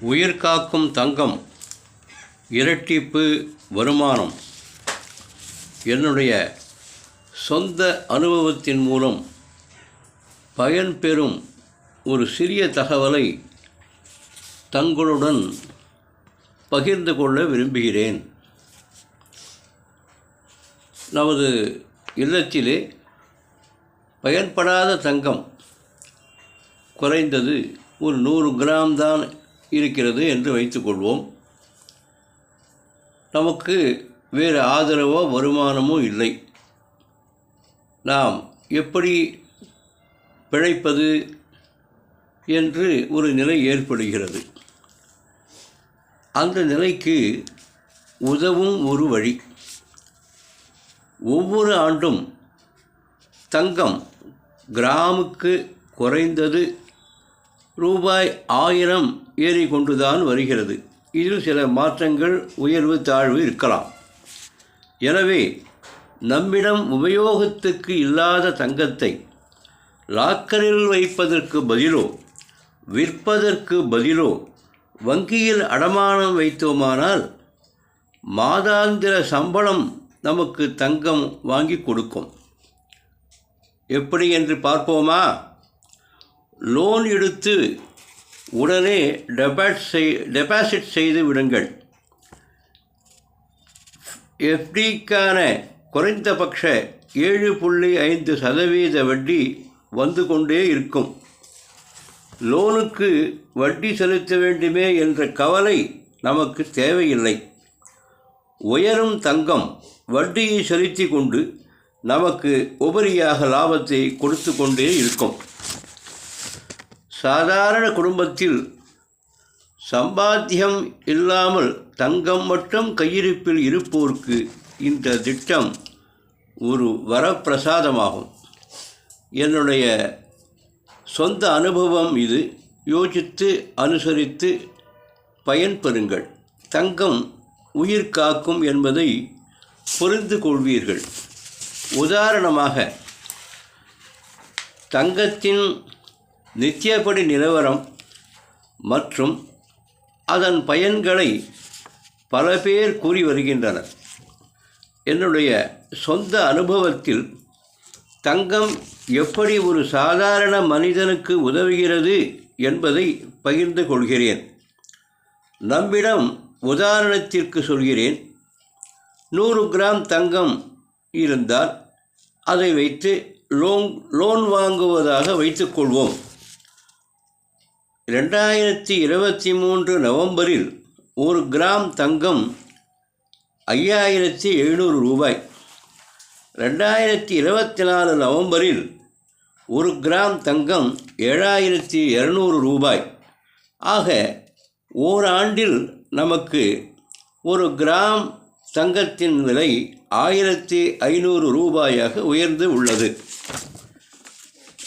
உயிர் காக்கும் தங்கம் இரட்டிப்பு வருமானம். என்னுடைய சொந்த அனுபவத்தின் மூலம் பயன்பெறும் ஒரு சிறிய தகவலை தங்களுடன் பகிர்ந்து கொள்ள விரும்புகிறேன். நமது இல்லத்திலே பயன்படாத தங்கம் குறைந்தது ஒரு நூறு கிராம் தான் இருக்கிறது என்று வைத்துக்கொள்வோம். நமக்கு வேறு ஆதரவோ வருமானமோ இல்லை. நாம் எப்படி பிழைப்பது என்று ஒரு நிலை ஏற்படுகிறது. அந்த நிலைக்கு உதவும் ஒரு வழி. ஒவ்வொரு ஆண்டும் தங்கம் கிராமுக்கு குறைந்தது ரூபாய் ஆயிரம் ஏறிக்கொண்டுதான் வருகிறது. இதில் சில மாற்றங்கள் உயர்வு தாழ்வு இருக்கலாம். எனவே நம்மிடம் உபயோகத்துக்கு இல்லாத தங்கத்தை லாக்கரில் வைப்பதற்கு பதிலோ விற்பதற்கு பதிலோ வங்கியில் அடமானம் வைத்தோமானால் மாதாந்திர சம்பளம் நமக்கு தங்கம் வாங்கி கொடுக்கும். எப்படி என்று பார்ப்போமா? லோன் எடுத்து உடனே டெபாட் செய் டெபாசிட் செய்து விடுங்கள். எஃப்டிக்கான குறைந்தபட்ச ஏழு புள்ளி ஐந்து சதவீத வட்டி வந்து கொண்டே இருக்கும். லோனுக்கு வட்டி செலுத்த வேண்டுமே என்ற கவலை நமக்கு தேவையில்லை. உயரும் தங்கம் வட்டியை செலுத்தி கொண்டு நமக்கு உபரியாக லாபத்தை கொடுத்து கொண்டே இருக்கும். சாதாரண குடும்பத்தில் சம்பாத்தியம் இல்லாமல் தங்கம் மட்டும் கையிருப்பில் இருப்போருக்கு இந்த திட்டம் ஒரு வரப்பிரசாதமாகும். என்னுடைய சொந்த அனுபவம் இது. யோசித்து அனுசரித்து பயன்பெறுங்கள். தங்கம் உயிர் காக்கும் என்பதை புரிந்து கொள்வீர்கள். உதாரணமாக தங்கத்தின் நித்தியப்படி நிலவரம் மற்றும் அதன் பயன்களை பல பேர் கூறி வருகின்றனர். என்னுடைய சொந்த அனுபவத்தில் தங்கம் எப்படி ஒரு சாதாரண மனிதனுக்கு உதவுகிறது என்பதை பகிர்ந்து கொள்கிறேன். நம்மிடம் உதாரணத்திற்கு சொல்கிறேன். நூறு கிராம் தங்கம் இருந்தால் அதை வைத்து லோன் லோன் வாங்குவதாக வைத்துக்கொள்வோம் ரெண்டாயிரத்தி இருபத்தி மூன்று நவம்பரில் ஒரு கிராம் தங்கம் ஐயாயிரத்தி எழுநூறு ரூபாய். ரெண்டாயிரத்தி இருபத்தி நாலு நவம்பரில் ஒரு கிராம் தங்கம் ஏழாயிரத்தி இரநூறு ரூபாய். ஆக ஓராண்டில் நமக்கு ஒரு கிராம் தங்கத்தின் விலை ஆயிரத்தி ஐநூறு ரூபாயாக உயர்ந்து உள்ளது.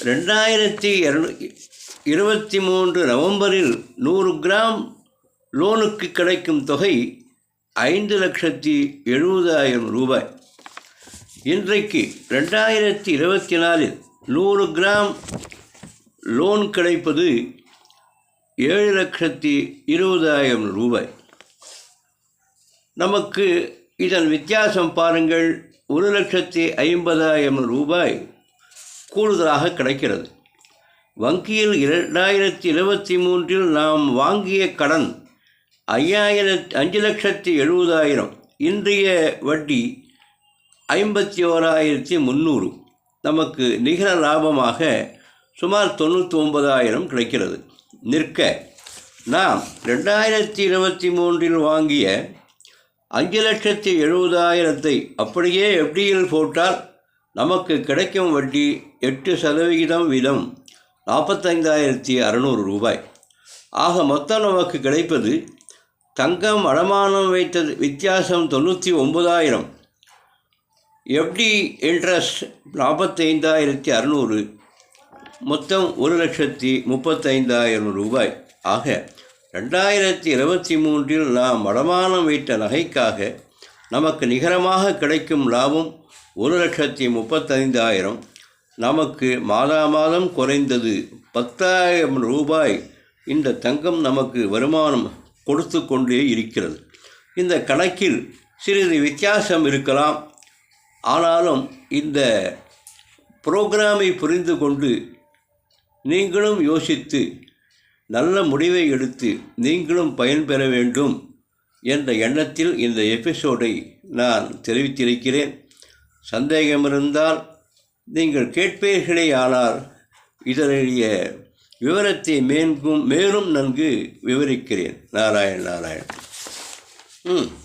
ரெண்டாயிரத்தி இரநூ இருபத்தி மூன்று நவம்பரில் நூறு கிராம் லோனுக்கு கிடைக்கும் தொகை ஐந்து லட்சத்தி எழுபதாயிரம் ரூபாய். இன்றைக்கு ரெண்டாயிரத்தி இருபத்தி நாலில் நூறு கிராம் லோன் கிடைப்பது ஏழு லட்சத்தி இருபதாயிரம் ரூபாய். நமக்கு இதன் வித்தியாசம் பாருங்கள் ஒரு லட்சத்தி ஐம்பதாயிரம் ரூபாய் கூடுதலாக கிடைக்கிறது. வங்கியில் இரண்டாயிரத்தி இருபத்தி மூன்றில் நாம் வாங்கிய கடன் ஐயாயிரத்தி அஞ்சு லட்சத்தி எழுபதாயிரம் இன்றைய வட்டி ஐம்பத்தி ஓராயிரத்தி முந்நூறு நமக்கு நிகர லாபமாக சுமார் தொண்ணூற்றி ஒன்பதாயிரம் கிடைக்கிறது. நிற்க நாம் ரெண்டாயிரத்தி இருபத்தி மூன்றில் வாங்கிய அஞ்சு லட்சத்தி எழுபதாயிரத்தை அப்படியே எஃப்டியில் போட்டால் நமக்கு கிடைக்கும் வட்டி எட்டு சதவிகிதம் வீதம். நாற்பத்தைந்தாயிரத்தி அறநூறு ரூபாய். ஆக மொத்தம் நமக்கு கிடைப்பது தங்கம் அடமானம் வைத்தது வித்தியாசம் தொண்ணூற்றி ஒன்பதாயிரம். எஃப்டி இன்ட்ரெஸ்ட் நாற்பத்தைந்தாயிரத்தி அறநூறு. மொத்தம் ஒரு லட்சத்தி முப்பத்தைந்தாயிரம் ரூபாய். ஆக ரெண்டாயிரத்தி இருபத்தி மூன்றில் நாம் அடமானம் வைத்த நகைக்காக நமக்கு நிகரமாக கிடைக்கும் லாபம் ஒரு லட்சத்தி முப்பத்தைந்தாயிரம். நமக்கு மாதா மாதம் குறைந்தது பத்தாயிரம் ரூபாய். இந்த தங்கம் நமக்கு வருமானம் கொடுத்து கொண்டே இருக்கிறது. இந்த கணக்கில் சிறிது வித்தியாசம் இருக்கலாம். ஆனாலும் இந்த புரோகிராமை புரிந்து கொண்டு நீங்களும் யோசித்து நல்ல முடிவை எடுத்து நீங்களும் பயன்பெற வேண்டும் என்ற எண்ணத்தில் இந்த எபிசோடை நான் தெரிவித்திருக்கிறேன். சந்தேகம் இருந்தால் நீங்கள் கேட்பீர்களே ஆனால் இதனுடைய விவரத்தை மேலும் மேலும் நன்கு விவரிக்கிறேன். நாராயண் நாராயண். ம்.